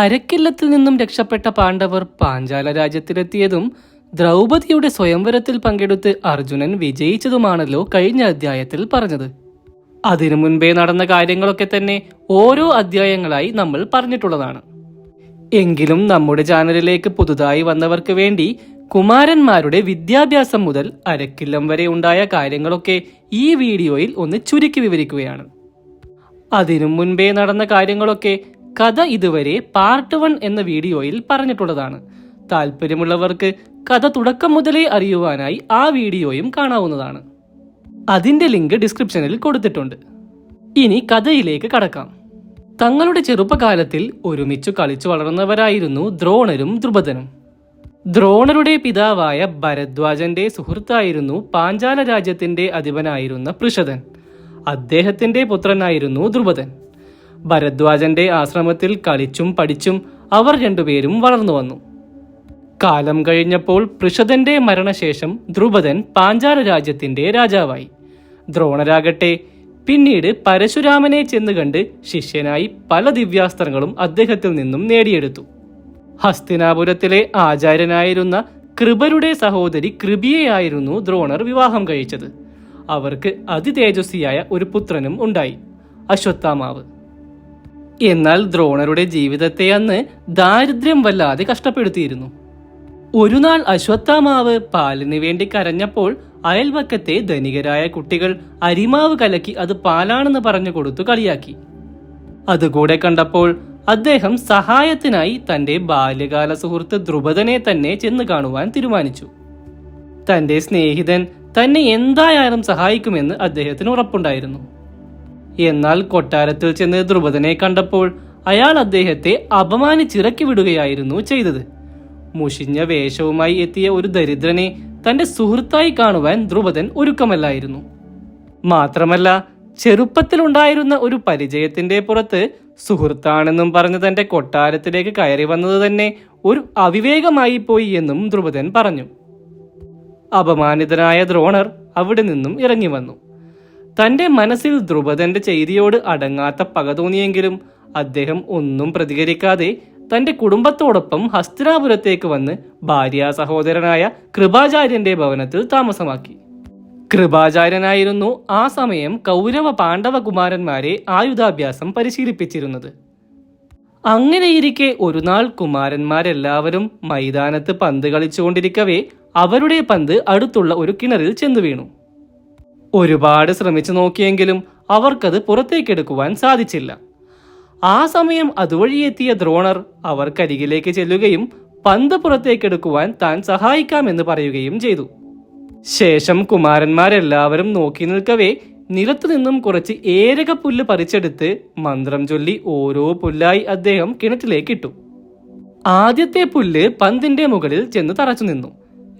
അരക്കില്ലത്തിൽ നിന്നും രക്ഷപ്പെട്ട പാണ്ഡവർ പാഞ്ചാല രാജ്യത്തിലെത്തിയതും ദ്രൗപതിയുടെ സ്വയംവരത്തിൽ പങ്കെടുത്ത് അർജുനൻ വിജയിച്ചതുമാണല്ലോ കഴിഞ്ഞ അധ്യായത്തിൽ പറഞ്ഞത്. അതിനു മുൻപേ നടന്ന കാര്യങ്ങളൊക്കെ തന്നെ ഓരോ അധ്യായങ്ങളായി നമ്മൾ പറഞ്ഞിട്ടുള്ളതാണ്. എങ്കിലും നമ്മുടെ ചാനലിലേക്ക് പുതുതായി വന്നവർക്ക് വേണ്ടി കുമാരന്മാരുടെ വിദ്യാഭ്യാസം മുതൽ അരക്കില്ലം വരെ ഉണ്ടായ കാര്യങ്ങളൊക്കെ ഈ വീഡിയോയിൽ ഒന്ന് ചുരുക്കി വിവരിക്കുകയാണ്. അതിനു മുൻപേ നടന്ന കാര്യങ്ങളൊക്കെ കഥ ഇതുവരെ പാർട്ട് വൺ എന്ന വീഡിയോയിൽ പറഞ്ഞിട്ടുള്ളതാണ്. താല്പര്യമുള്ളവർക്ക് കഥ തുടക്കം മുതലേ അറിയുവാനായി ആ വീഡിയോയും കാണാവുന്നതാണ്. അതിന്റെ ലിങ്ക് ഡിസ്ക്രിപ്ഷനിൽ കൊടുത്തിട്ടുണ്ട്. ഇനി കഥയിലേക്ക് കടക്കാം. തങ്ങളുടെ ചെറുപ്പകാലത്തിൽ ഒരുമിച്ചു കളിച്ചു വളർന്നവരായിരുന്നു ദ്രോണരും ദ്രുപദനും. ദ്രോണരുടെ പിതാവായ ഭരദ്വാജന്റെ സുഹൃത്തായിരുന്നു പാഞ്ചാല രാജ്യത്തിന്റെ അധിപനായിരുന്ന പൃഷദൻ. അദ്ദേഹത്തിന്റെ പുത്രനായിരുന്നു ദ്രുപദൻ. ഭരദ്വാജന്റെ ആശ്രമത്തിൽ കളിച്ചും പഠിച്ചും അവർ രണ്ടുപേരും വളർന്നു വന്നു. കാലം കഴിഞ്ഞപ്പോൾ പൃഷദന്റെ മരണശേഷം ദ്രുപദൻ പാഞ്ചാല രാജ്യത്തിന്റെ രാജാവായി. ദ്രോണരാകട്ടെ പിന്നീട് പരശുരാമനെ ചെന്ന് കണ്ട് ശിഷ്യനായി പല ദിവ്യാസ്ത്രങ്ങളും അദ്ദേഹത്തിൽ നിന്നും നേടിയെടുത്തു. ഹസ്തിനാപുരത്തിലെ ആചാര്യനായിരുന്ന കൃപരുടെ സഹോദരി കൃപിയെയായിരുന്നു ദ്രോണർ വിവാഹം കഴിച്ചത്. അവർക്ക് അതിതേജസ്വിയായ ഒരു പുത്രനും ഉണ്ടായി അശ്വത്ഥാമാവ്. എന്നാൽ ദ്രോണരുടെ ജീവിതത്തെ അന്ന് ദാരിദ്ര്യം വല്ലാതെ കഷ്ടപ്പെടുത്തിയിരുന്നു. ഒരു നാൾ അശ്വത്ഥാമാവ് പാലിന് വേണ്ടി കരഞ്ഞപ്പോൾ അയൽവക്കത്തെ ധനികരായ കുട്ടികൾ അരിമാവ് കലക്കി അത് പാലാണെന്ന് പറഞ്ഞു കൊടുത്തു കളിയാക്കി. അതുകൂടെ കണ്ടപ്പോൾ അദ്ദേഹം സഹായത്തിനായി തന്റെ ബാല്യകാല സുഹൃത്ത് ധ്രുപദനെ തന്നെ ചെന്ന് കാണുവാൻ തീരുമാനിച്ചു. തന്റെ സ്നേഹിതൻ തന്നെ എന്തായാലും സഹായിക്കുമെന്ന് അദ്ദേഹത്തിന് ഉറപ്പുണ്ടായിരുന്നു. എന്നാൽ കൊട്ടാരത്തിൽ ചെന്ന് ദ്രുപദനെ കണ്ടപ്പോൾ അയാൾ അദ്ദേഹത്തെ അപമാനിച്ചിറക്കി വിടുകയായിരുന്നു ചെയ്തത്. മുഷിഞ്ഞ വേഷവുമായി എത്തിയ ഒരു ദരിദ്രനെ തന്റെ സുഹൃത്തായി കാണുവാൻ ദ്രുപദൻ ഒരുക്കമല്ലായിരുന്നു. മാത്രമല്ല ചെറുപ്പത്തിലുണ്ടായിരുന്ന ഒരു പരിചയത്തിന്റെ പുറത്ത് സുഹൃത്താണെന്നും പറഞ്ഞ് തന്റെ കൊട്ടാരത്തിലേക്ക് കയറി വന്നത് തന്നെ ഒരു അവിവേകമായി പോയി എന്നും ദ്രുപദൻ പറഞ്ഞു. അപമാനിതനായ ദ്രോണർ അവിടെ നിന്നും ഇറങ്ങി വന്നു. തന്റെ മനസ്സിൽ ധ്രുപദന്റെ ചെയ്തിയോട് അടങ്ങാത്ത പക തോന്നിയെങ്കിലും അദ്ദേഹം ഒന്നും പ്രതികരിക്കാതെ തന്റെ കുടുംബത്തോടൊപ്പം ഹസ്തിനാപുരത്തേക്ക് വന്ന് ഭാര്യ സഹോദരനായ കൃപാചാര്യന്റെ ഭവനത്തിൽ താമസമാക്കി. കൃപാചാര്യനായിരുന്നു ആ സമയം കൗരവ പാണ്ഡവ കുമാരന്മാരെ ആയുധാഭ്യാസം പരിശീലിപ്പിച്ചിരുന്നത്. അങ്ങനെയിരിക്കെ ഒരു നാൾ കുമാരന്മാരെല്ലാവരും മൈതാനത്ത് പന്ത് കളിച്ചുകൊണ്ടിരിക്കവേ അവരുടെ പന്ത് അടുത്തുള്ള ഒരു കിണറിൽ ചെന്നു വീണു ഒരുപാട് ശ്രമിച്ചു നോക്കിയെങ്കിലും അവർക്കത് പുറത്തേക്കെടുക്കുവാൻ സാധിച്ചില്ല. ആ സമയം അതുവഴി എത്തിയ ദ്രോണർ അവർക്കരികിലേക്ക് ചെല്ലുകയും പന്ത് പുറത്തേക്കെടുക്കുവാൻ താൻ സഹായിക്കാമെന്ന് പറയുകയും ചെയ്തു. ശേഷം കുമാരന്മാരെല്ലാവരും നോക്കി നിൽക്കവേ നിലത്തു നിന്നും കുറച്ച് ഏരക പുല്ല് പറിച്ചെടുത്ത് മന്ത്രം ചൊല്ലി ഓരോ പുല്ലായി അദ്ദേഹം കിണറ്റിലേക്ക് ഇട്ടു ആദ്യത്തെ പുല്ല് പന്തിന്റെ മുകളിൽ ചെന്ന് തറച്ചു നിന്നു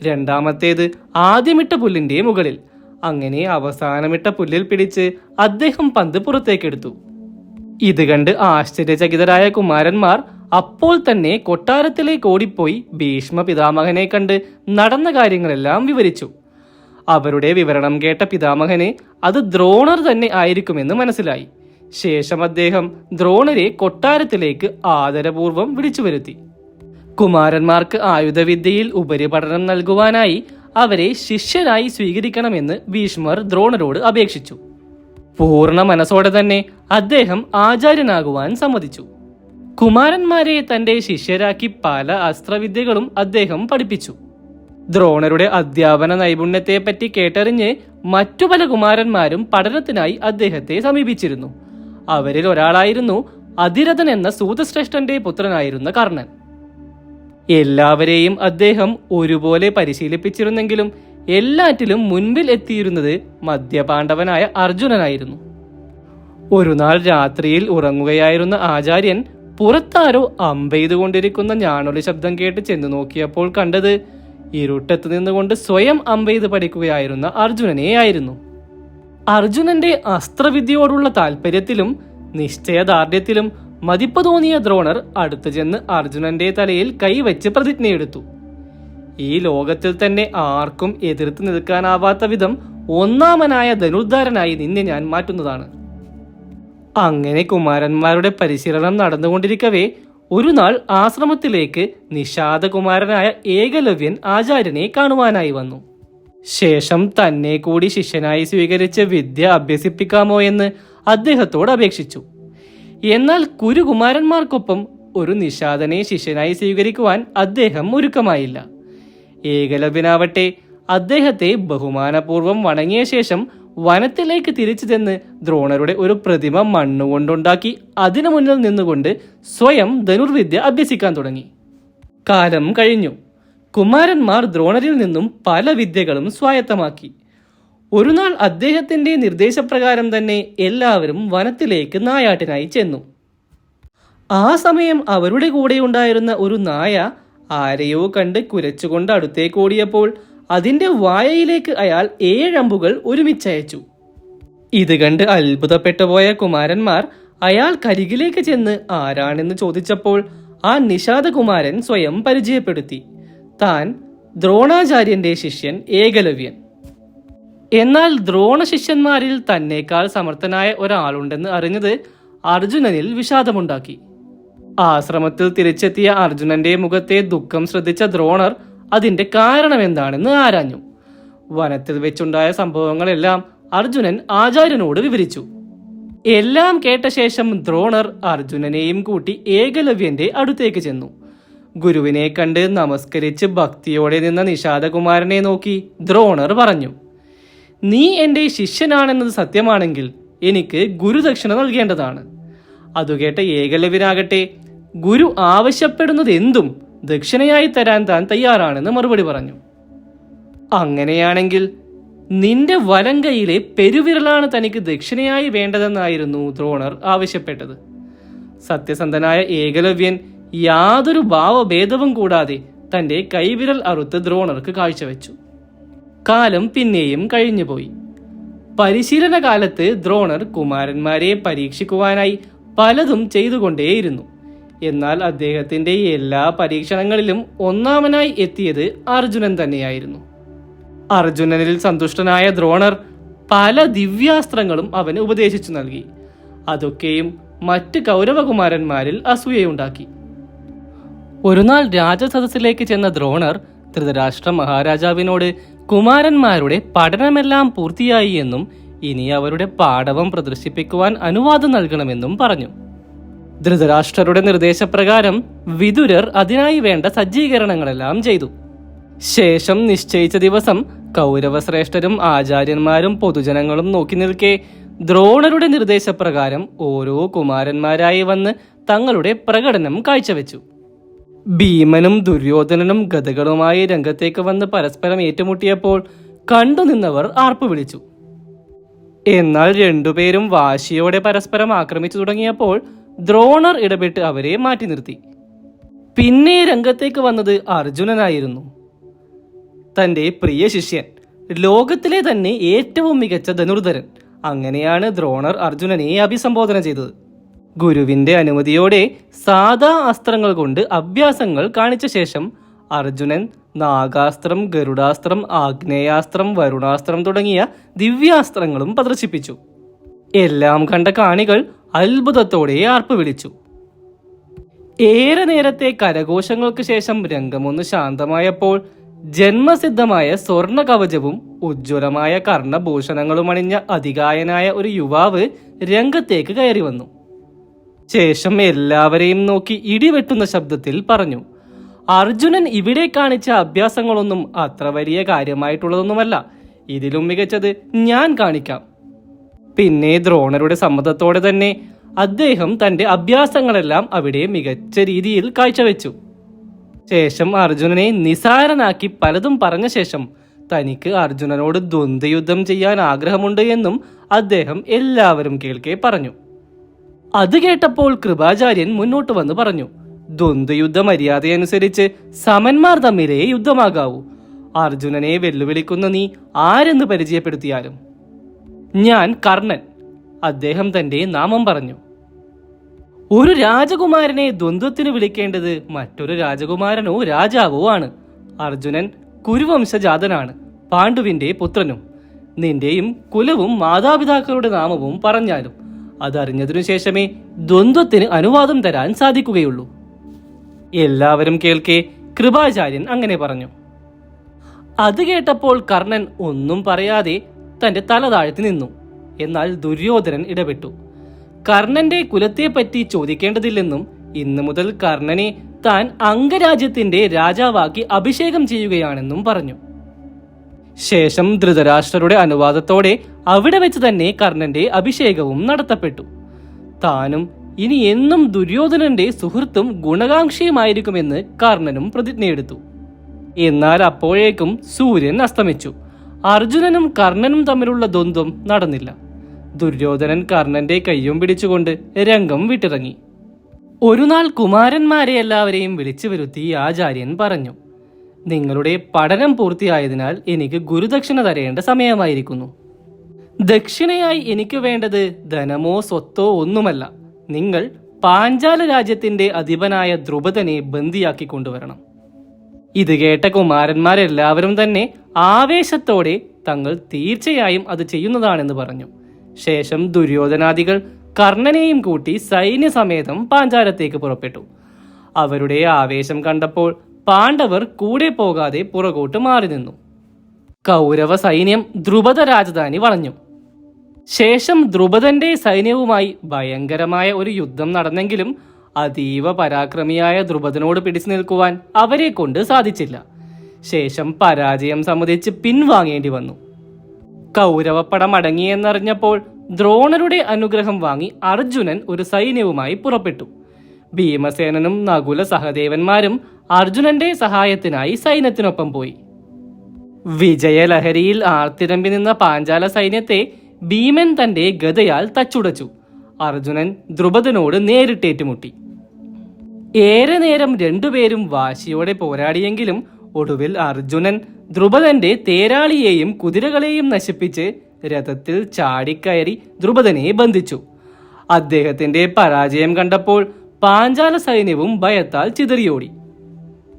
രണ്ടാമത്തേത് ആദ്യമിട്ട പുല്ലിന്റെ മുകളിൽ. അങ്ങനെ അവസാനമിട്ട പുല്ലിൽ പിടിച്ച് അദ്ദേഹം പന്ത് പുറത്തേക്കെടുത്തു. ഇത് കണ്ട് ആശ്ചര്യചകിതരായ കുമാരന്മാർ അപ്പോൾ തന്നെ കൊട്ടാരത്തിലേക്ക് ഓടിപ്പോയി ഭീഷ്മ പിതാമഹനെ കണ്ട് നടന്ന കാര്യങ്ങളെല്ലാം വിവരിച്ചു. അവരുടെ വിവരണം കേട്ട പിതാമഹനെ അത് ദ്രോണർ തന്നെ ആയിരിക്കുമെന്ന് മനസ്സിലായി. ശേഷം അദ്ദേഹം ദ്രോണരെ കൊട്ടാരത്തിലേക്ക് ആദരപൂർവം വിളിച്ചു വരുത്തി കുമാരന്മാർക്ക് ആയുധവിദ്യയിൽ ഉപരിപഠനം നൽകുവാനായി അവരെ ശിഷ്യരായി സ്വീകരിക്കണമെന്ന് ഭീഷ്മർ ദ്രോണരോട് അപേക്ഷിച്ചു. പൂർണ മനസ്സോടെ തന്നെ അദ്ദേഹം ആചാര്യനാകുവാൻ സമ്മതിച്ചു. കുമാരന്മാരെ തന്റെ ശിഷ്യരാക്കി പല അസ്ത്രവിദ്യകളും അദ്ദേഹം പഠിപ്പിച്ചു. ദ്രോണരുടെ അധ്യാപന നൈപുണ്യത്തെപ്പറ്റി കേട്ടറിഞ്ഞ് മറ്റു പല കുമാരന്മാരും പഠനത്തിനായി അദ്ദേഹത്തെ സമീപിച്ചിരുന്നു. അവരിൽ ഒരാളായിരുന്നു അതിരഥൻ എന്ന സൂതശ്രേഷ്ഠന്റെ പുത്രനായിരുന്ന കർണൻ. എല്ലാവരെയും അദ്ദേഹം ഒരുപോലെ പരിശീലിപ്പിച്ചിരുന്നെങ്കിലും എല്ലാറ്റിലും മുൻപിൽ എത്തിയിരുന്നത് മദ്യപാണ്ഡവനായ അർജുനനായിരുന്നു. ഒരു നാൾ രാത്രിയിൽ ഉറങ്ങുകയായിരുന്ന ആചാര്യൻ പുറത്താരോ അമ്പെയ്തുകൊണ്ടിരിക്കുന്ന ഞാണൊലി ശബ്ദം കേട്ട് ചെന്ന് നോക്കിയപ്പോൾ കണ്ടത് ഇരുട്ടത്ത് നിന്നുകൊണ്ട് സ്വയം അമ്പെയ്ത് പഠിക്കുകയായിരുന്ന അർജുനനെയായിരുന്നു. അർജുനന്റെ അസ്ത്രവിദ്യയോടുള്ള താല്പര്യത്തിലും നിശ്ചയദാർഢ്യത്തിലും മതിപ്പ് തോന്നിയ ദ്രോണർ അടുത്തു ചെന്ന് അർജുനന്റെ തലയിൽ കൈവച്ച് പ്രതിജ്ഞയെടുത്തു. ഈ ലോകത്തിൽ തന്നെ ആർക്കും എതിർത്ത് നിൽക്കാനാവാത്ത വിധം ഒന്നാമനായ ധനുർധാരനായി നിന്നെ ഞാൻ മാറ്റുന്നതാണ്. അങ്ങനെ കുമാരന്മാരുടെ പരിശീലനം നടന്നുകൊണ്ടിരിക്കവേ ഒരു നാൾ ആശ്രമത്തിലേക്ക് നിഷാദകുമാരനായ ഏകലവ്യൻ ആചാര്യനെ കാണുവാനായി വന്നു. ശേഷം തന്നെ കൂടി ശിഷ്യനായി സ്വീകരിച്ച് വിദ്യ അഭ്യസിപ്പിക്കാമോ എന്ന് അദ്ദേഹത്തോട് അപേക്ഷിച്ചു. എന്നാൽ കുരുകുമാരന്മാർക്കൊപ്പം ഒരു നിഷാദനെ ശിഷ്യനായി സ്വീകരിക്കുവാൻ അദ്ദേഹം ഒരുക്കമായില്ല. ഏകലവ്യനാവട്ടെ അദ്ദേഹത്തെ ബഹുമാനപൂർവം വണങ്ങിയ ശേഷം വനത്തിലേക്ക് തിരിച്ചു ചെന്ന് ദ്രോണരുടെ ഒരു പ്രതിമ മണ്ണുകൊണ്ടുണ്ടാക്കി അതിനു മുന്നിൽ നിന്നുകൊണ്ട് സ്വയം ധനുർവിദ്യ അഭ്യസിക്കാൻ തുടങ്ങി. കാലം കഴിഞ്ഞു. കുമാരന്മാർ ദ്രോണരിൽ നിന്നും പല വിദ്യകളും സ്വായത്തമാക്കി. ഒരു നാൾ അദ്ദേഹത്തിന്റെ നിർദ്ദേശപ്രകാരം തന്നെ എല്ലാവരും വനത്തിലേക്ക് നായാട്ടിനായി ചെന്നു. ആ സമയം അവരുടെ കൂടെ ഉണ്ടായിരുന്ന ഒരു നായ ആരെയോ കണ്ട് കുരച്ചുകൊണ്ട് അടുത്തേക്ക് ഓടിയപ്പോൾ അതിന്റെ വായയിലേക്ക് അയാൾ ഏഴമ്പുകൾ ഒരുമിച്ചയച്ചു. ഇത് കണ്ട് അത്ഭുതപ്പെട്ടു പോയ കുമാരന്മാർ അയാൾ കരികിലേക്ക് ചെന്ന് ആരാണെന്ന് ചോദിച്ചപ്പോൾ ആ നിഷാദകുമാരൻ സ്വയം പരിചയപ്പെടുത്തി. താൻ ദ്രോണാചാര്യന്റെ ശിഷ്യൻ ഏകലവ്യൻ. എന്നാൽ ദ്രോണ ശിഷ്യന്മാരിൽ തന്നേക്കാൾ സമർത്ഥനായ ഒരാളുണ്ടെന്ന് അറിഞ്ഞത് അർജുനനിൽ വിഷാദമുണ്ടാക്കി. ആശ്രമത്തിൽ തിരിച്ചെത്തിയ അർജുനന്റെ മുഖത്തെ ദുഃഖം ശ്രദ്ധിച്ച ദ്രോണർ അതിന്റെ കാരണം എന്താണെന്ന് ആരാഞ്ഞു. വനത്തിൽ വെച്ചുണ്ടായ സംഭവങ്ങളെല്ലാം അർജുനൻ ആചാര്യനോട് വിവരിച്ചു. എല്ലാം കേട്ട ശേഷം ദ്രോണർ അർജുനനെയും കൂട്ടി ഏകലവ്യന്റെ അടുത്തേക്ക് ചെന്നു. ഗുരുവിനെ കണ്ട് നമസ്കരിച്ച് ഭക്തിയോടെ നിന്ന നിഷാദകുമാരനെ നോക്കി ദ്രോണർ പറഞ്ഞു നീ എന്റെ ശിഷ്യനാണെന്നത് സത്യമാണെങ്കിൽ എനിക്ക് ഗുരുദക്ഷിണ നൽകേണ്ടതാണ്. അതുകേട്ട ഏകലവ്യനാകട്ടെ ഗുരു ആവശ്യപ്പെടുന്നത് എന്തും ദക്ഷിണയായി തരാൻ താൻ തയ്യാറാണെന്ന് മറുപടി പറഞ്ഞു. അങ്ങനെയാണെങ്കിൽ നിന്റെ വലം പെരുവിരലാണ് തനിക്ക് ദക്ഷിണയായി വേണ്ടതെന്നായിരുന്നു ദ്രോണർ ആവശ്യപ്പെട്ടത്. സത്യസന്ധനായ ഏകലവ്യൻ യാതൊരു ഭാവഭേദവും കൂടാതെ തന്റെ കൈവിരൽ അറുത്ത് ദ്രോണർക്ക് കാഴ്ചവെച്ചു. കാലം പിന്നെയും കഴിഞ്ഞുപോയി. പരിശീലന കാലത്ത് ദ്രോണർ കുമാരന്മാരെ പരീക്ഷിക്കുവാനായി പലതും ചെയ്തുകൊണ്ടേയിരുന്നു. എന്നാൽ അദ്ദേഹത്തിന്റെ എല്ലാ പരീക്ഷണങ്ങളിലും ഒന്നാമനായി എത്തിയത് അർജുനൻ തന്നെയായിരുന്നു. അർജുനനിൽ സന്തുഷ്ടനായ ദ്രോണർ പല ദിവ്യാസ്ത്രങ്ങളും അവന് ഉപദേശിച്ചു നൽകി. അതൊക്കെയും മറ്റ് കൗരവകുമാരന്മാരിൽ അസൂയയുണ്ടാക്കി. ഒരുനാൾ രാജസദസ്സിലേക്ക് ചെന്ന ദ്രോണർ ധൃതരാഷ്ട്ര മഹാരാജാവിനോട് കുമാരന്മാരുടെ പഠനമെല്ലാം പൂർത്തിയായി എന്നും ഇനി അവരുടെ പാഠവം പ്രദർശിപ്പിക്കുവാൻ അനുവാദം നൽകണമെന്നും പറഞ്ഞു. ധൃതരാഷ്ട്രരുടെ നിർദ്ദേശപ്രകാരം വിതുരർ അതിനായി വേണ്ട സജ്ജീകരണങ്ങളെല്ലാം ചെയ്തു. ശേഷം നിശ്ചയിച്ച ദിവസം കൗരവശ്രേഷ്ഠരും ആചാര്യന്മാരും പൊതുജനങ്ങളും നോക്കി നിൽക്കെ ദ്രോണരുടെ നിർദ്ദേശപ്രകാരം ഓരോ കുമാരന്മാരായി വന്ന് തങ്ങളുടെ പ്രകടനം കാഴ്ചവെച്ചു. ഭീമനും ദുര്യോധനനും ഗതകളുമായി രംഗത്തേക്ക് വന്ന് പരസ്പരം ഏറ്റുമുട്ടിയപ്പോൾ കണ്ടുനിന്നവർ ആർപ്പ് വിളിച്ചു. എന്നാൽ രണ്ടുപേരും വാശിയോടെ പരസ്പരം ആക്രമിച്ചു തുടങ്ങിയപ്പോൾ ദ്രോണർ ഇടപെട്ട് അവരെ മാറ്റി നിർത്തി. പിന്നെ രംഗത്തേക്ക് വന്നത് അർജുനനായിരുന്നു. തന്റെ പ്രിയ ശിഷ്യൻ ലോകത്തിലെ തന്നെ ഏറ്റവും മികച്ച ധനുർധരൻ. അങ്ങനെയാണ് ദ്രോണർ അർജുനനെ അഭിസംബോധന ചെയ്തത്. ഗുരുവിന്റെ അനുമതിയോടെ സാധാ അസ്ത്രങ്ങൾ കൊണ്ട് അഭ്യാസങ്ങൾ കാണിച്ച ശേഷം അർജുനൻ നാഗാസ്ത്രം ഗരുഡാസ്ത്രം ആഗ്നേയാസ്ത്രം വരുണാസ്ത്രം തുടങ്ങിയ ദിവ്യാസ്ത്രങ്ങളും പ്രദർശിപ്പിച്ചു. എല്ലാം കണ്ട കാണികൾ അത്ഭുതത്തോടെ ആർപ്പ് വിളിച്ചു. ഏറെ നേരത്തെ കരഘോഷങ്ങൾക്ക് ശേഷം രംഗമൊന്ന് ശാന്തമായപ്പോൾ ജന്മസിദ്ധമായ സ്വർണ കവചവും ഉജ്ജ്വലമായ കർണഭൂഷണങ്ങളും അണിഞ്ഞ അധികായനായ ഒരു യുവാവ് രംഗത്തേക്ക് കയറി വന്നു. ശേഷം എല്ലാവരെയും നോക്കി ഇടിവെട്ടുന്ന ശബ്ദത്തിൽ പറഞ്ഞു അർജുനൻ ഇവിടെ കാണിച്ച അഭ്യാസങ്ങളൊന്നും അത്ര വലിയ കാര്യമായിട്ടുള്ളതൊന്നുമല്ല. ഇതിലും മികച്ചത് ഞാൻ കാണിക്കാം. പിന്നെ ദ്രോണരുടെ സമ്മതത്തോടെ തന്നെ അദ്ദേഹം തന്റെ അഭ്യാസങ്ങളെല്ലാം അവിടെ മികച്ച രീതിയിൽ കാഴ്ചവെച്ചു. ശേഷം അർജുനനെ നിസാരനാക്കി പലതും പറഞ്ഞ ശേഷം തനിക്ക് അർജുനനോട് ദ്വന്ദ്വയുദ്ധം ചെയ്യാൻ ആഗ്രഹമുണ്ട് എന്നും അദ്ദേഹം എല്ലാവരും കേൾക്കെ പറഞ്ഞു. അത് കേട്ടപ്പോൾ കൃപാചാര്യൻ മുന്നോട്ട് വന്ന് പറഞ്ഞു ദ്വന്ദ്വയുദ്ധ മര്യാദയനുസരിച്ച് സമന്മാർ തമ്മിലേ യുദ്ധമാകാവൂ. അർജുനനെ വെല്ലുവിളിക്കുന്ന നീ ആരെന്ന് പരിചയപ്പെടുത്തിയാലും? ഞാൻ കർണൻ അദ്ദേഹം തന്റെ നാമം പറഞ്ഞു. ഒരു രാജകുമാരനെ ദ്വന്ദ്വത്തിന് വിളിക്കേണ്ടത് മറ്റൊരു രാജകുമാരനോ രാജാവോ ആണ്. അർജുനൻ കുരുവംശജാതനാണ് പാണ്ഡുവിന്റെ പുത്രനും. നിന്റെയും കുലവും മാതാപിതാക്കളുടെ നാമവും പറഞ്ഞാലും അതറിഞ്ഞതിനു ശേഷമേ ദ്വന്ദ്വത്തിന് അനുവാദം തരാൻ സാധിക്കുകയുള്ളൂ. എല്ലാവരും കേൾക്കെ കൃപാചാര്യൻ അങ്ങനെ പറഞ്ഞു. അത് കേട്ടപ്പോൾ കർണൻ ഒന്നും പറയാതെ തന്റെ തല താഴ്ത്തി നിന്നു. എന്നാൽ ദുര്യോധനൻ ഇടപെട്ടു. കർണന്റെ കുലത്തെപ്പറ്റി ചോദിക്കേണ്ടതില്ലെന്നും ഇന്നു മുതൽ കർണനെ താൻ അംഗരാജ്യത്തിന്റെ രാജാവാക്കി അഭിഷേകം ചെയ്യുകയാണെന്നും പറഞ്ഞു. ശേഷം ധൃതരാഷ്ട്രരുടെ അനുവാദത്തോടെ അവിടെ വെച്ച് തന്നെ കർണന്റെ അഭിഷേകവും നടത്തപ്പെട്ടു. താനും ഇനി എന്നും ദുര്യോധനന്റെ സുഹൃത്തും ഗുണകാംക്ഷിയുമായിരിക്കുമെന്ന് കർണനും പ്രതിജ്ഞയെടുത്തു. എന്നാൽ അപ്പോഴേക്കും സൂര്യൻ അസ്തമിച്ചു. അർജുനനും കർണനും തമ്മിലുള്ള ദ്വന്ദ്വം നടന്നില്ല. ദുര്യോധനൻ കർണന്റെ കയ്യും പിടിച്ചുകൊണ്ട് രംഗം വിട്ടിറങ്ങി. ഒരു നാൾ കുമാരന്മാരെ എല്ലാവരെയും വിളിച്ചു വരുത്തി ആചാര്യൻ പറഞ്ഞു. നിങ്ങളുടെ പഠനം പൂർത്തിയായതിനാൽ എനിക്ക് ഗുരുദക്ഷിണ തരേണ്ട സമയമായിരിക്കുന്നു. ദക്ഷിണയായി എനിക്ക് വേണ്ടത് ധനമോ സ്വത്തോ ഒന്നുമല്ല. നിങ്ങൾ പാഞ്ചാല രാജ്യത്തിന്റെ അധിപനായ ദ്രുപദനെ ബന്ദിയാക്കി കൊണ്ടുവരണം. ഇത് കേട്ട കുമാരന്മാരെല്ലാവരും തന്നെ ആവേശത്തോടെ തങ്ങൾ തീർച്ചയായും അത് ചെയ്യുന്നതാണെന്ന് പറഞ്ഞു. ശേഷം ദുര്യോധനാദികൾ കർണനെയും കൂട്ടി സൈന്യസമേതം പാഞ്ചാലത്തേക്ക് പുറപ്പെട്ടു. അവരുടെ ആവേശം കണ്ടപ്പോൾ പാണ്ഡവർ കൂടെ പോകാതെ പുറകോട്ട് മാറി നിന്നു. കൗരവ സൈന്യം ദ്രുപദ രാജധാനി വളഞ്ഞു. ശേഷം ദ്രുപദന്റെ സൈന്യവുമായി ഭയങ്കരമായ ഒരു യുദ്ധം നടന്നെങ്കിലും അതീവ പരാക്രമിയായ ദ്രുപദനോട് പിടിച്ചു നിൽക്കുവാൻ അവരെ കൊണ്ട് സാധിച്ചില്ല. ശേഷം പരാജയം സമ്മതിച്ച് പിൻവാങ്ങേണ്ടി വന്നു. കൗരവപ്പടം അടങ്ങിയെന്നറിഞ്ഞപ്പോൾ ദ്രോണരുടെ അനുഗ്രഹം വാങ്ങി അർജുനൻ ഒരു സൈന്യവുമായി പുറപ്പെട്ടു. ഭീമസേനനും നകുല സഹദേവന്മാരും അർജുനന്റെ സഹായത്തിനായി സൈന്യത്തിനൊപ്പം പോയി. വിജയലഹരിയിൽ ആർത്തിരമ്പി നിന്ന പാഞ്ചാല സൈന്യത്തെ ഭീമൻ തന്റെ ഗതയാൽ തച്ചുടച്ചു. അർജുനൻ ദ്രുപദനോട് നേരിട്ടേറ്റുമുട്ടി. ഏറെ നേരം രണ്ടുപേരും വാശിയോടെ പോരാടിയെങ്കിലും ഒടുവിൽ അർജുനൻ ദ്രുപദന്റെ തേരാളിയെയും കുതിരകളെയും നശിപ്പിച്ച് രഥത്തിൽ ചാടിക്കയറി ദ്രുപദനെ ബന്ധിച്ചു. അദ്ദേഹത്തിന്റെ പരാജയം കണ്ടപ്പോൾ പാഞ്ചാല സൈന്യവും ഭയത്താൽ ചിതറിയോടി.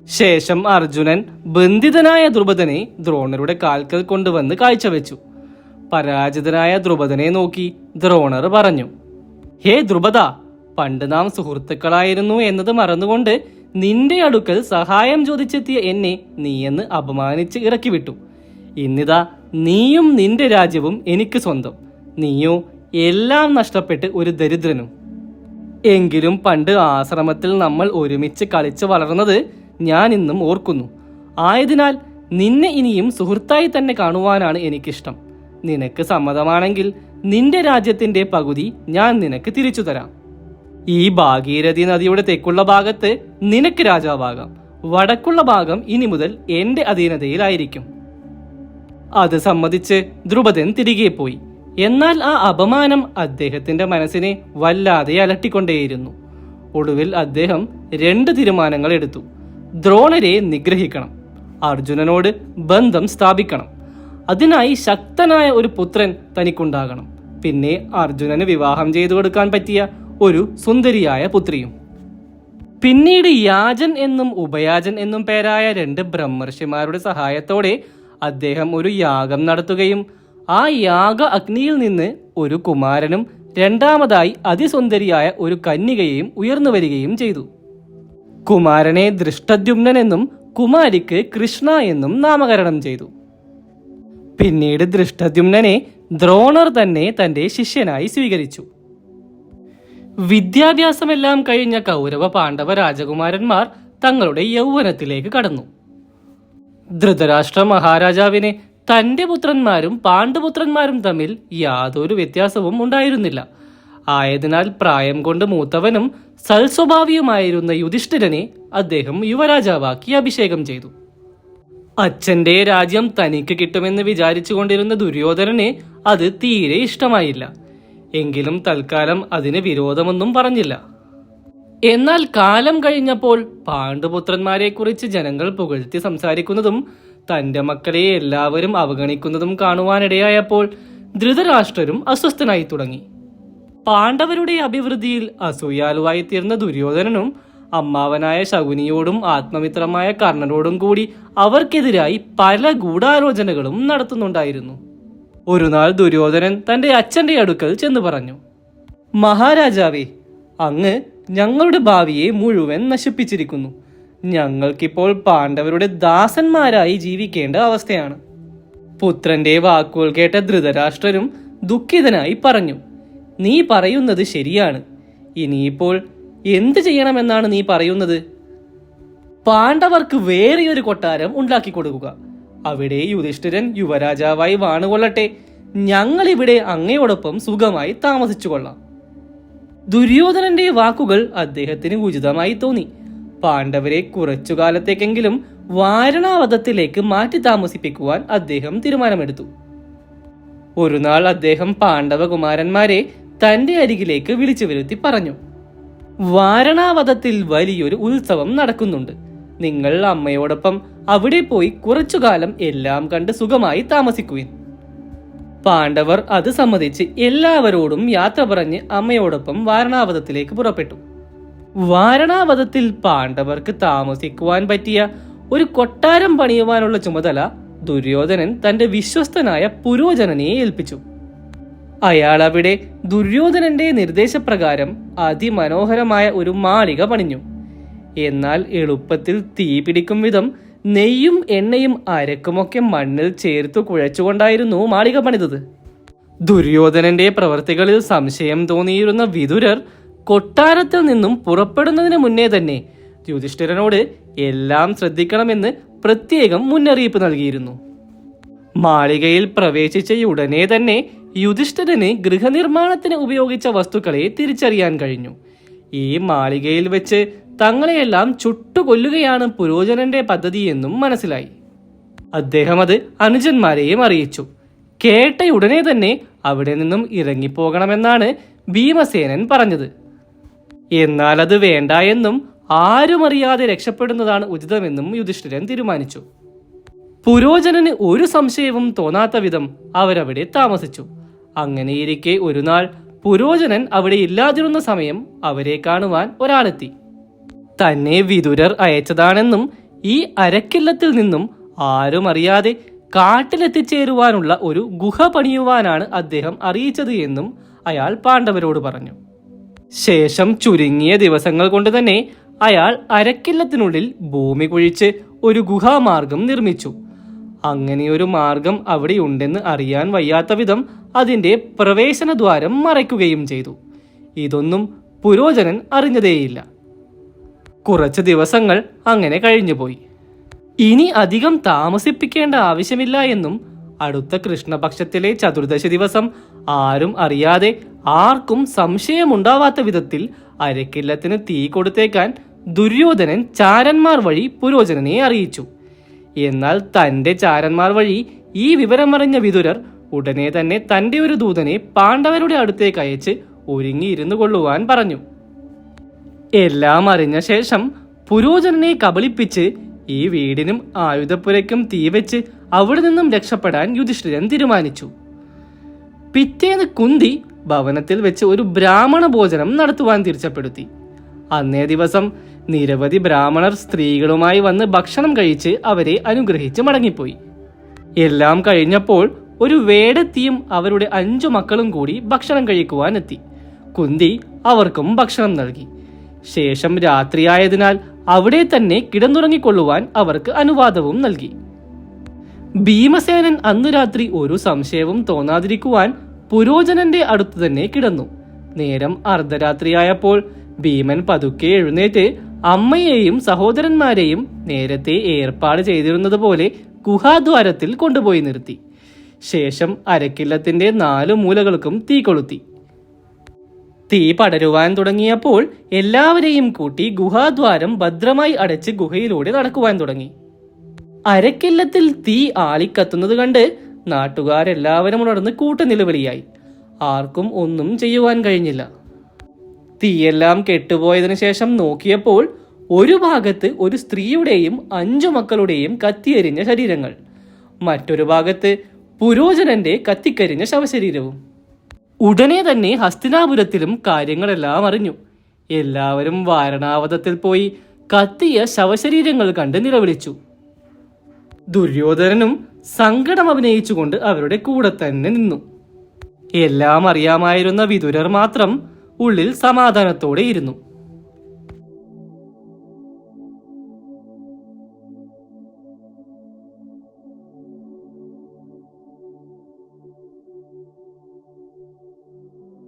ശേഷം അർജുനൻ ബന്ധിതനായ ദ്രുപദനെ ദ്രോണരുടെ കാൽക്കൽ കൊണ്ടുവന്ന് കാഴ്ചവെച്ചു. പരാജിതനായ ദ്രുപദനെ നോക്കി ദ്രോണർ പറഞ്ഞു ഹേ ദ്രുപദ പണ്ട് നാം സുഹൃത്തുക്കളായിരുന്നു എന്നത് മറന്നുകൊണ്ട് നിന്റെ അടുക്കൽ സഹായം ചോദിച്ചെത്തിയ എന്നെ നീയെന്ന് അപമാനിച്ച് ഇറക്കി വിട്ടു ഇന്നിതാ നീയും നിന്റെ രാജ്യവും എനിക്ക് സ്വന്തം. നീയോ എല്ലാം നഷ്ടപ്പെട്ട് ഒരു ദരിദ്രനും. എങ്കിലും പണ്ട് ആശ്രമത്തിൽ നമ്മൾ ഒരുമിച്ച് കളിച്ച് വളർന്നത് ഞാൻ ഇന്നും ഓർക്കുന്നു. ആയതിനാൽ നിന്നെ ഇനിയും സുഹൃത്തായി തന്നെ കാണുവാനാണ് എനിക്കിഷ്ടം. നിനക്ക് സമ്മതമാണെങ്കിൽ നിന്റെ രാജ്യത്തിന്റെ പകുതി ഞാൻ നിനക്ക് തിരിച്ചു തരാം. ഈ ഭാഗീരഥി നദിയുടെ തെക്കുള്ള ഭാഗത്ത് നിനക്ക് രാജാവാകാം. വടക്കുള്ള ഭാഗം ഇനി മുതൽ എന്റെ അധീനതയിലായിരിക്കും. അത് സമ്മതിച്ച് ദ്രുപദൻ തിരികെ പോയി. എന്നാൽ ആ അപമാനം അദ്ദേഹത്തിന്റെ മനസ്സിനെ വല്ലാതെ അലട്ടിക്കൊണ്ടേയിരുന്നു. ഒടുവിൽ അദ്ദേഹം രണ്ട് തീരുമാനങ്ങൾ എടുത്തു. ദ്രോണരെ നിഗ്രഹിക്കണം അർജുനനോട് ബന്ധം സ്ഥാപിക്കണം അതിനായി ശക്തനായ ഒരു പുത്രൻ തനിക്കുണ്ടാകണം. പിന്നെ അർജുനന് വിവാഹം ചെയ്തു കൊടുക്കാൻ പറ്റിയ ഒരു സുന്ദരിയായ പുത്രിയും. പിന്നീട് യാജൻ എന്നും ഉപയാജൻ എന്നും പേരായ രണ്ട് ബ്രഹ്മർഷിമാരുടെ സഹായത്തോടെ അദ്ദേഹം ഒരു യാഗം നടത്തുകയും ആ യാഗ അഗ്നിയിൽ നിന്ന് ഒരു കുമാരനും രണ്ടാമതായി അതിസുന്ദരിയായ ഒരു കന്യകയെയും ഉയർന്നു വരികയും ചെയ്തു. കുമാരനെ ദൃഷ്ടദ്യുമ്നൻ എന്നും കുമാരിക്ക് കൃഷ്ണ എന്നും നാമകരണം ചെയ്തു. പിന്നീട് ദൃഷ്ടദ്യുമ്നനെ ദ്രോണർ തന്നെ തന്റെ ശിഷ്യനായി സ്വീകരിച്ചു. വിദ്യാഭ്യാസമെല്ലാം കഴിഞ്ഞ കൗരവ പാണ്ഡവ രാജകുമാരന്മാർ തങ്ങളുടെ യൗവനത്തിലേക്ക് കടന്നു. ധൃതരാഷ്ട്ര മഹാരാജാവിന് തന്റെ പുത്രന്മാരും പാണ്ഡുപുത്രന്മാരും തമ്മിൽ യാതൊരു വ്യത്യാസവും ഉണ്ടായിരുന്നില്ല. ആയതിനാൽ പ്രായം കൊണ്ട് മൂത്തവനും സൽസ്വഭാവിയുമായിരുന്ന യുധിഷ്ഠിരനെ അദ്ദേഹം യുവരാജാവാക്കി അഭിഷേകം ചെയ്തു. അച്ഛന്റെ രാജ്യം തനിക്ക് കിട്ടുമെന്ന് വിചാരിച്ചുകൊണ്ടിരുന്ന ദുര്യോധനനെ അത് തീരെ ഇഷ്ടമായില്ല. എങ്കിലും തൽക്കാലം അതിന് വിരോധമൊന്നും പറഞ്ഞില്ല. എന്നാൽ കാലം കഴിഞ്ഞപ്പോൾ പാണ്ഡുപുത്രന്മാരെക്കുറിച്ച് ജനങ്ങൾ പുകഴ്ത്തി സംസാരിക്കുന്നതും തന്റെ മക്കളെ എല്ലാവരും അവഗണിക്കുന്നതും കാണുവാനിടയായപ്പോൾ ധൃതരാഷ്ട്രരും അസ്വസ്ഥനായി തുടങ്ങി. പാണ്ഡവരുടെ അഭിവൃദ്ധിയിൽ അസൂയാലുവായി തീർന്ന ദുര്യോധനനും അമ്മാവനായ ശകുനിയോടും ആത്മമിത്രമായ കർണനോടും കൂടി അവർക്കെതിരായി പല ഗൂഢാലോചനകളും നടത്തുന്നുണ്ടായിരുന്നു. ഒരു നാൾ ദുര്യോധനൻ തന്റെ അച്ഛന്റെ അടുക്കൽ ചെന്ന് പറഞ്ഞു മഹാരാജാവേ അങ്ങ് ഞങ്ങളുടെ ഭാവിയെ മുഴുവൻ നശിപ്പിച്ചിരിക്കുന്നു. ഞങ്ങൾക്കിപ്പോൾ പാണ്ഡവരുടെ ദാസന്മാരായി ജീവിക്കേണ്ട അവസ്ഥയാണ്. പുത്രന്റെ വാക്കുകൾ കേട്ട ധൃതരാഷ്ട്രരും ദുഃഖിതനായി പറഞ്ഞു നീ പറയുന്നത് ശരിയാണ്. ഇനിയിപ്പോൾ എന്ത് ചെയ്യണമെന്നാണ് നീ പറയുന്നത്? പാണ്ഡവർക്ക് വേറെയൊരു കൊട്ടാരം ഉണ്ടാക്കി കൊടുക്കുക. അവിടെ യുധിഷ്ഠിരൻ യുവരാജാവായി വാണുകൊള്ളട്ടെ. ഞങ്ങളിവിടെ അങ്ങയോടൊപ്പം സുഖമായി താമസിച്ചു കൊള്ളാം ദുര്യോധനന്റെ വാക്കുകൾ അദ്ദേഹത്തിന് ഉചിതമായി തോന്നി. പാണ്ഡവരെ കുറച്ചു കാലത്തേക്കെങ്കിലും വാരണാവതത്തിലേക്ക് മാറ്റി താമസിപ്പിക്കുവാൻ അദ്ദേഹം തീരുമാനമെടുത്തു. ഒരു നാൾ അദ്ദേഹം പാണ്ഡവകുമാരന്മാരെ തന്റെ അരികിലേക്ക് വിളിച്ചു വരുത്തി പറഞ്ഞു വാരണാവതത്തിൽ വലിയൊരു ഉത്സവം നടക്കുന്നുണ്ട്. നിങ്ങൾ അമ്മയോടൊപ്പം അവിടെ പോയി കുറച്ചുകാലം എല്ലാം കണ്ട് സുഖമായി താമസിക്കുവിൻ. പാണ്ഡവർ അത് സമ്മതിച്ച് എല്ലാവരോടും യാത്ര പറഞ്ഞ് അമ്മയോടൊപ്പം വാരണാവതത്തിലേക്ക് പുറപ്പെട്ടു. വാരണാവതത്തിൽ പാണ്ഡവർക്ക് താമസിക്കുവാൻ പറ്റിയ ഒരു കൊട്ടാരം പണിയുവാനുള്ള ചുമതല ദുര്യോധനൻ തന്റെ വിശ്വസ്തനായ പുരോജനനെ ഏൽപ്പിച്ചു. അയാൾ അവിടെ ദുര്യോധനന്റെ നിർദ്ദേശപ്രകാരം അതിമനോഹരമായ ഒരു മാളിക പണിഞ്ഞു. എന്നാൽ എളുപ്പത്തിൽ തീ പിടിക്കും വിധം നെയ്യും എണ്ണയും അരക്കുമൊക്കെ മണ്ണിൽ ചേർത്തു കുഴച്ചുകൊണ്ടായിരുന്നു മാളിക പണിതത്. ദുര്യോധനന്റെ പ്രവർത്തികളിൽ സംശയം തോന്നിയിരുന്ന വിതുരർ കൊട്ടാരത്തിൽ നിന്നും പുറപ്പെടുന്നതിന് മുന്നേ തന്നെ യുധിഷ്ഠിരനോട് എല്ലാം ശ്രദ്ധിക്കണമെന്ന് പ്രത്യേകം മുന്നറിയിപ്പ് നൽകിയിരുന്നു. മാളികയിൽ പ്രവേശിച്ച ഉടനെ തന്നെ യുധിഷ്ഠിരന് ഗൃഹനിർമ്മാണത്തിന് ഉപയോഗിച്ച വസ്തുക്കളെ തിരിച്ചറിയാൻ കഴിഞ്ഞു. ഈ മാളികയിൽ വെച്ച് തങ്ങളെയെല്ലാം ചുട്ടുകൊല്ലുകയാണ് പുരോജനന്റെ പദ്ധതിയെന്നും മനസ്സിലായി. അദ്ദേഹം അത് അനുജന്മാരെയും അറിയിച്ചു. കേട്ട കേട്ടയുടനെ തന്നെ അവിടെ നിന്നും ഇറങ്ങിപ്പോകണമെന്നാണ് ഭീമസേനൻ പറഞ്ഞത്. എന്നാൽ അത് വേണ്ട എന്നും ആരും അറിയാതെ രക്ഷപ്പെടുന്നതാണ് ഉചിതമെന്നും യുധിഷ്ഠിരൻ തീരുമാനിച്ചു. പുരോജനന് ഒരു സംശയവും തോന്നാത്ത വിധം അവരവിടെ താമസിച്ചു. അങ്ങനെയിരിക്കെ ഒരു നാൾ പുരോജനൻ അവിടെ ഇല്ലാതിരുന്ന സമയം അവരെ കാണുവാൻ ഒരാളെത്തി. തന്നെ വിതുരർ അയച്ചതാണെന്നും ഈ അരക്കില്ലത്തിൽ നിന്നും ആരും അറിയാതെ കാട്ടിലെത്തിച്ചേരുവാനുള്ള ഒരു ഗുഹ പണിയുവാനാണ് അദ്ദേഹം അറിയിച്ചത് എന്നും അയാൾ പാണ്ഡവരോട് പറഞ്ഞു. ശേഷം ചുരുങ്ങിയ ദിവസങ്ങൾ കൊണ്ട് തന്നെ അയാൾ അരക്കില്ലത്തിനുള്ളിൽ ഭൂമി കുഴിച്ച് ഒരു ഗുഹാമാർഗം നിർമ്മിച്ചു. അങ്ങനെയൊരു മാർഗം അവിടെ ഉണ്ടെന്ന് അറിയാൻ വയ്യാത്ത വിധം അതിന്റെ പ്രവേശന ദ്വാരം മറയ്ക്കുകയും ചെയ്തു. ഇതൊന്നും പുരോചനൻ അറിഞ്ഞതേയില്ല. കുറച്ച് ദിവസങ്ങൾ അങ്ങനെ കഴിഞ്ഞുപോയി. ഇനി അധികം താമസിപ്പിക്കേണ്ട ആവശ്യമില്ല എന്നും അടുത്ത കൃഷ്ണപക്ഷത്തിലെ ചതുർദശി ദിവസം ആരും അറിയാതെ ആർക്കും സംശയമുണ്ടാവാത്ത വിധത്തിൽ അരക്കില്ലത്തിന് തീ കൊടുത്തേക്കാൻ ദുര്യോധനൻ ചാരന്മാർ വഴി പുരോചനനെ അറിയിച്ചു. എന്നാൽ തന്റെ ചാരന്മാർ വഴി ഈ വിവരമറിഞ്ഞ വിതുരർ ഉടനെ തന്നെ തന്റെ ഒരു ദൂതനെ പാണ്ഡവരുടെ അടുത്തേക്ക് അയച്ച് ഒരുങ്ങിയിരുന്നു കൊള്ളുവാൻ പറഞ്ഞു. എല്ലാം അറിഞ്ഞ ശേഷം പുരോചനനെ കബളിപ്പിച്ച് ഈ വീടിനും ആയുധപ്പുരയ്ക്കും തീവെച്ച് അവിടെ നിന്നും രക്ഷപ്പെടാൻ യുധിഷ്ഠിരൻ തീരുമാനിച്ചു. പിറ്റേന്ന് കുന്തി ഭവനത്തിൽ വെച്ച് ഒരു ബ്രാഹ്മണ ഭോജനം നടത്തുവാൻ തിരിച്ചപ്പെടുത്തി. അന്നേ ദിവസം നിരവധി ബ്രാഹ്മണർ സ്ത്രീകളുമായി വന്ന് ഭക്ഷണം കഴിച്ച് അവരെ അനുഗ്രഹിച്ച് മടങ്ങിപ്പോയി. എല്ലാം കഴിഞ്ഞപ്പോൾ ഒരു വേടത്തിയും അവരുടെ അഞ്ചു മക്കളും കൂടി ഭക്ഷണം കഴിക്കുവാൻ എത്തി. കുന്തി അവർക്കും ഭക്ഷണം നൽകി. ശേഷം രാത്രിയായതിനാൽ അവിടെ തന്നെ കിടന്നുറങ്ങിക്കൊള്ളുവാൻ അവർക്ക് അനുവാദവും നൽകി. ഭീമസേനൻ അന്നു രാത്രി ഒരു സംശയവും തോന്നാതിരിക്കുവാൻ പുരോജനന്റെ അടുത്ത് തന്നെ കിടന്നു. നേരം അർദ്ധരാത്രിയായപ്പോൾ ഭീമൻ പതുക്കെ എഴുന്നേറ്റ് അമ്മയെയും സഹോദരന്മാരെയും നേരത്തെ ഏർപ്പാട് ചെയ്തിരുന്നതുപോലെ ഗുഹാദ്വാരത്തിൽ കൊണ്ടുപോയി നിർത്തി. ശേഷം അരക്കില്ലത്തിന്റെ നാലു മൂലകൾക്കും തീ കൊളുത്തി. തീ പടരുവാൻ തുടങ്ങിയപ്പോൾ എല്ലാവരെയും കൂട്ടി ഗുഹാദ്വാരം ഭദ്രമായി അടച്ച് ഗുഹയിലൂടെ നടക്കുവാൻ തുടങ്ങി. അരക്കില്ലത്തിൽ തീ ആളിക്കത്തുന്നത് കണ്ട് നാട്ടുകാരെല്ലാവരും ഉണർന്ന് കൂട്ടനിലവിളിയായി. ആർക്കും ഒന്നും ചെയ്യുവാൻ കഴിഞ്ഞില്ല. തീയെല്ലാം കെട്ടുപോയതിനു ശേഷം നോക്കിയപ്പോൾ ഒരു ഭാഗത്ത് ഒരു സ്ത്രീയുടെയും അഞ്ചു മക്കളുടെയും കത്തിയെരിഞ്ഞ ശരീരങ്ങൾ. മറ്റൊരു ഭാഗത്ത് പുരോചനന്റെ കത്തിക്കരിഞ്ഞ ശവശരീരവും. ഉടനെ തന്നെ ഹസ്തിനാപുരത്തിലും കാര്യങ്ങളെല്ലാം അറിഞ്ഞു. എല്ലാവരും വാരണാവതത്തിൽ പോയി കത്തിയ ശവശരീരങ്ങൾ കണ്ട് നിലവിളിച്ചു. ദുര്യോധനനും സങ്കടം അഭിനയിച്ചുകൊണ്ട് അവരുടെ കൂടെ തന്നെ നിന്നു. എല്ലാം അറിയാമായിരുന്ന വിതുരർ മാത്രം ഉള്ളിൽ സമാധാനത്തോടെ ഇരുന്നു.